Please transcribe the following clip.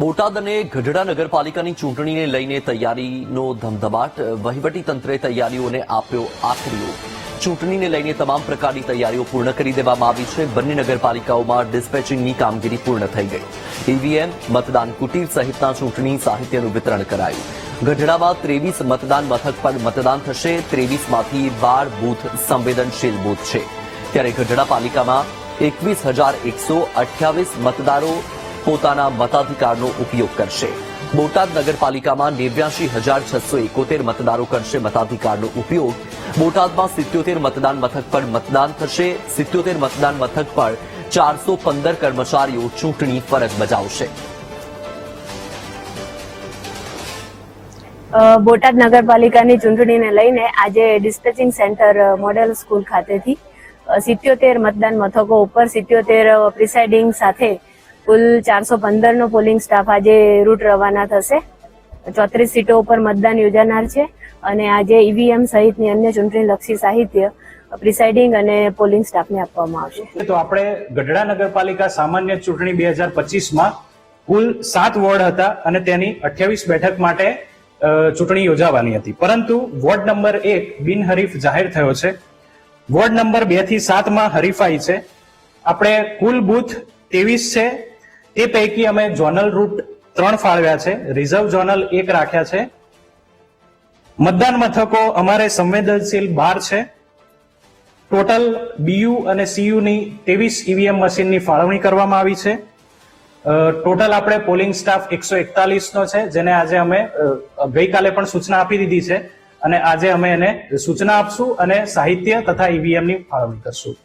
બોટાદ અને ગઢડા નગરપાલિકાની ચૂંટણીને લઈને તૈયારીનો ધમધમાટ. વહીવટી તંત્રે તૈયારીઓને આપ્યો આખરીઓ ચૂંટણીને લઈને તમામ પ્રકારની તૈયારીઓ પૂર્ણ કરી દેવામાં આવી છે. બંને નગરપાલિકાઓમાં ડિસ્પેચિંગની કામગીરી પૂર્ણ થઈ ગઈ. ઈવીએમ, મતદાન કુટીર સહિતના ચૂંટણી સાહિત્યનું વિતરણ કરાયું. ગઢડામાં ત્રેવીસ મતદાન મથક પર મતદાન થશે. ત્રેવીસમાંથી બાર બૂથ સંવેદનશીલ બૂથ છે. ત્યારે ગઢડા પાલિકામાં એકવીસ હજાર એકસો અઠ્યાવીસ મતદારો પોતાના મતાધિકારનો ઉપયોગ કરશે. બોટાદ નગરપાલિકામાં નેવ્યાસી હજાર છસો એકોતેર મતદારો કરશે મતાધિકારનો ઉપયોગ. બોટાદમાં સિત્યોતેર મતદાન મથક પર મતદાન થશે. સિત્યોતેર મતદાન મથક પર ચારસો પંદર કર્મચારીઓ ચૂંટણી ફરજ બજાવશે. બોટાદ નગરપાલિકાની ચૂંટણીને લઈને આજે ડિસ્પેચિંગ સેન્ટર મોડેલ સ્કૂલ ખાતેથી સિત્યોતેર મતદાન મથકો ઉપર સિત્યોતેર પ્રિસાઇડિંગ સાથે કુલ ચારસો પંદરનો પોલિંગ સ્ટાફ આજે રૂટ રવાના થશે. ચોત્રીસ સીટો ઉપર મતદાન યોજાનાર છે અને આજે ઈવીએમ સહિતની અન્ય ચૂંટણીલક્ષી સાહિત્ય પ્રિસાઇડિંગ અને પોલિંગ સ્ટાફને આપવામાં આવશે. તો આપણે ગઢડા નગરપાલિકા સામાન્ય ચૂંટણી બે હજાર પચીસમાં કુલ સાત વોર્ડ હતા અને તેની અઠ્યાવીસ બેઠક માટે ચૂંટણી યોજાવાની હતી. પરંતુ વોર્ડ નંબર એક બિનહરીફ જાહેર થયો છે. વોર્ડ નંબર બેથી સાતમાં હરીફાઈ છે. આપણે કુલ બૂથ ત્રેવીસ છે. તે પૈકી અમે ઝોનલ રૂટ ત્રણ ફાળવ્યા છે. રિઝર્વ ઝોનલ એક રાખ્યા છે. મતદાન મથકો અમારે સંવેદનશીલ બાર છે. ટોટલ બીયુ અને સીયુની ત્રેવીસ ઈવીએમ મશીનની ફાળવણી કરવામાં આવી છે. ટોટલ આપણે પોલિંગ સ્ટાફ એકસો એકતાલીસનો છે, જેને આજે અમે ગઈકાલે પણ સૂચના આપી દીધી છે. અને આજે અમે એને સૂચના આપશું અને સાહિત્ય તથા ઈવીએમની ફાળવણી કરશું.